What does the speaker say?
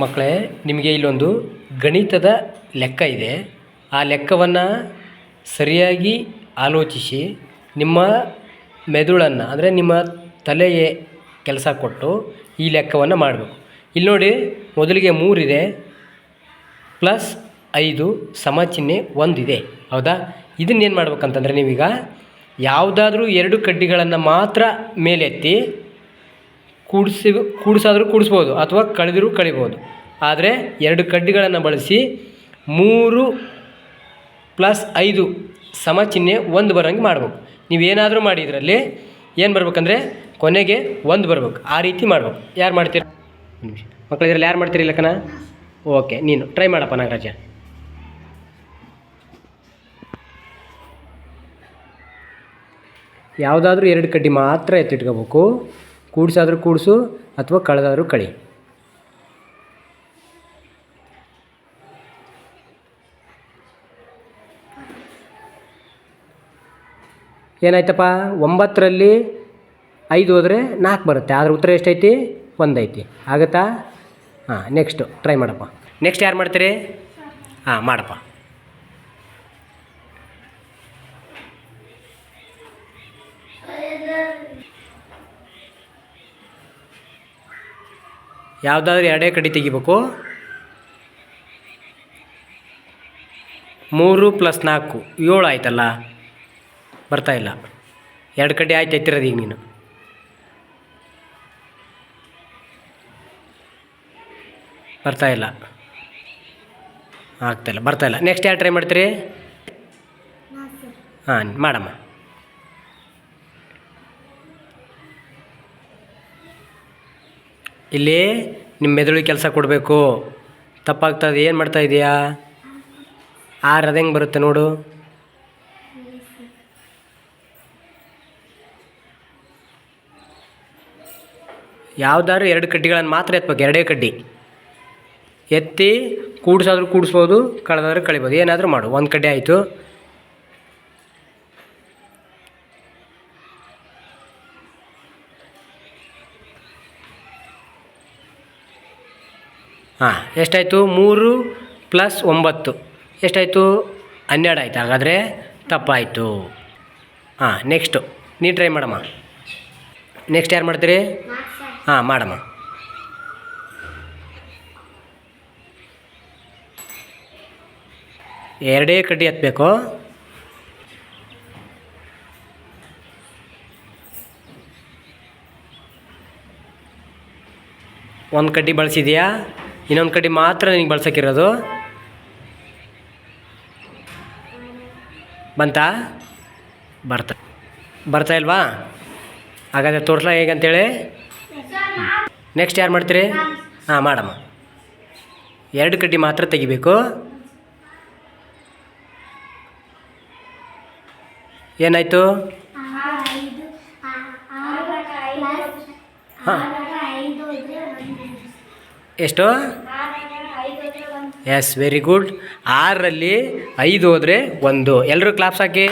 ಮಕ್ಕಳೇ, ನಿಮಗೆ ಇಲ್ಲೊಂದು ಗಣಿತದ ಲೆಕ್ಕ ಇದೆ. ಆ ಲೆಕ್ಕವನ್ನು ಸರಿಯಾಗಿ ಆಲೋಚಿಸಿ, ನಿಮ್ಮ ಮೆದುಳನ್ನು, ಅಂದರೆ ನಿಮ್ಮ ತಲೆಯೇ ಕೆಲಸ ಕೊಟ್ಟು ಈ ಲೆಕ್ಕವನ್ನು ಮಾಡಬೇಕು. ಇಲ್ಲಿ ನೋಡಿ, ಮೊದಲಿಗೆ ಮೂರಿದೆ, ಪ್ಲಸ್ ಐದು ಸಮ ಚಿಹ್ನೆ ಒಂದಿದೆ. ಹೌದಾ? ಇದನ್ನೇನು ಮಾಡ್ಬೇಕಂತಂದರೆ ನೀವೀಗ ಯಾವುದಾದ್ರೂ ಎರಡು ಕಡ್ಡಿಗಳನ್ನು ಮಾತ್ರ ಮೇಲೆತ್ತಿ ಕೂಡಿಸಿ, ಕೂಡಿಸಾದ್ರೂ ಕೂಡಿಸ್ಬೋದು ಅಥವಾ ಕಳೆದರೂ ಕಳಿಬೋದು. ಆದರೆ ಎರಡು ಕಡ್ಡಿಗಳನ್ನು ಬಳಸಿ ಮೂರು ಪ್ಲಸ್ ಐದು ಸಮ ಚಿಹ್ನೆ ಒಂದು ಬರೋಂಗೆ ಮಾಡ್ಬೇಕು. ನೀವೇನಾದರೂ ಮಾಡಿ ಇದರಲ್ಲಿ ಏನು ಬರ್ಬೇಕಂದ್ರೆ ಕೊನೆಗೆ ಒಂದು ಬರ್ಬೇಕು. ಆ ರೀತಿ ಮಾಡ್ಬೇಕು. ಯಾರು ಮಾಡ್ತೀರ? ಮಕ್ಕಳು ಇದರಲ್ಲಿ ಯಾರು ಮಾಡ್ತೀರಿ ಲೆಕ್ಕನ? ಓಕೆ, ನೀನು. ಟ್ರೈ ಮಾಡಪ್ಪ ನಾಗರಾಜ. ಯಾವುದಾದ್ರೂ ಎರಡು ಕಡ್ಡಿ ಮಾತ್ರ ಎತ್ತಿಟ್ಕೋಬೇಕು. ಕೂಡಿಸಾದ್ರೂ ಕೂಡಿಸು ಅಥವಾ ಕಳೆದಾದರೂ ಕಳಿ. ಏನಾಯ್ತಪ್ಪ? ಒಂಬತ್ತರಲ್ಲಿ ಐದು ಹೋದರೆ ನಾಲ್ಕು ಬರುತ್ತೆ. ಆದ್ರೆ ಉತ್ತರ ಎಷ್ಟೈತಿ? ಒಂದೈತಿ. ಆಗುತ್ತಾ? ಹಾಂ ನೆಕ್ಸ್ಟು ಟ್ರೈ ಮಾಡಪ್ಪ. ನೆಕ್ಸ್ಟ್ ಯಾರು ಮಾಡ್ತೀರಿ? ಹಾಂ, ಮಾಡಪ್ಪ. ಯಾವುದಾದ್ರೂ ಎರಡೇ ಕಡೆ ತೆಗಿಬೇಕು. ಮೂರು ಪ್ಲಸ್ ನಾಲ್ಕು ಏಳು ಆಯ್ತಲ್ಲ? ಬರ್ತಾಯಿಲ್ಲ ಎರಡು ಕಡೆ ಆಯ್ತು ಎತ್ತಿರೋದು ಈಗ ನೀನು. ಬರ್ತಾ ಇಲ್ಲ. ಬರ್ತಾಯಿಲ್ಲ ಇಲ್ಲ ಬರ್ತಾ ಇಲ್ಲ. ನೆಕ್ಸ್ಟ್ ಯಾರು ಟ್ರೈ ಮಾಡ್ತೀರಿ? ಹಾಂ ಮಾಡಮ್ಮ. ಇಲ್ಲಿ ನಿಮ್ಮ ಮೆದುಳಿಗೆ ಕೆಲಸ ಕೊಡಬೇಕು. ತಪ್ಪಾಗ್ತದೆ, ಏನು ಮಾಡ್ತಾ ಇದೀಯಾ? ಆರು ಅದು ಹೆಂಗೆ ಬರುತ್ತೆ ನೋಡು. ಯಾವ್ದಾದ್ರು ಎರಡು ಕಡ್ಡಿಗಳನ್ನು ಮಾತ್ರ ಎತ್ಬೇಕು, ಎರಡೇ ಕಡ್ಡಿ. ಎತ್ತಿ, ಕೂಡ್ಸಾದ್ರೂ ಕೂಡಿಸ್ಬೋದು, ಕಳೆದಾದ್ರೂ ಕಳಿಬೋದು, ಏನಾದರೂ ಮಾಡು. ಒಂದು ಕಡ್ಡಿ ಆಯಿತು. ಹಾಂ, ಎಷ್ಟಾಯಿತು? ಮೂರು ಪ್ಲಸ್ ಒಂಬತ್ತು. ಎಷ್ಟಾಯಿತು? ಹನ್ನೆರಡು ಆಯ್ತು. ಹಾಗಾದರೆ ತಪ್ಪಾಯಿತು. ಹಾಂ ನೆಕ್ಸ್ಟು ನೀ ಟ್ರೈ ಮಾಡಮ್ಮ. ನೆಕ್ಸ್ಟ್ ಯಾರು ಮಾಡ್ತೀರಿ? ಹಾಂ, ಮಾಡಮ್ಮ. ಎರಡೇ ಕಡ್ಡಿ ಹತ್ತಬೇಕು ಒಂದು ಕಡ್ಡಿ ಬಳಸಿದ್ಯಾ? ಇನ್ನೊಂದು ಕಡ್ಡಿ ಮಾತ್ರ ನಿನಗೆ ಬಳಸೋಕ್ಕಿರೋದು ಬಂತಾ ಬರ್ತಾ ಬರ್ತಾ ಇಲ್ವಾ ಹಾಗಾದರೆ ತೋರಿಸ್ಲಾ ಹೇಗಂತೇಳಿ ನೆಕ್ಸ್ಟ್ ಯಾರು ಮಾಡ್ತೀರಿ ಹಾಂ ಮಾಡಮ್ಮ ಎರಡು ಕಡ್ಡಿ ಮಾತ್ರ ತೆಗಿಬೇಕು ಏನಾಯಿತು ಹಾಂ ಎಷ್ಟು? ಎಸ್ ವೆರಿ ಗುಡ್ ಆರರಲ್ಲಿ ಐದು ಹೋದರೆ ಒಂದು. ಎಲ್ಲರೂ ಕ್ಲಾಪ್ಸ್ ಹಾಕಿ.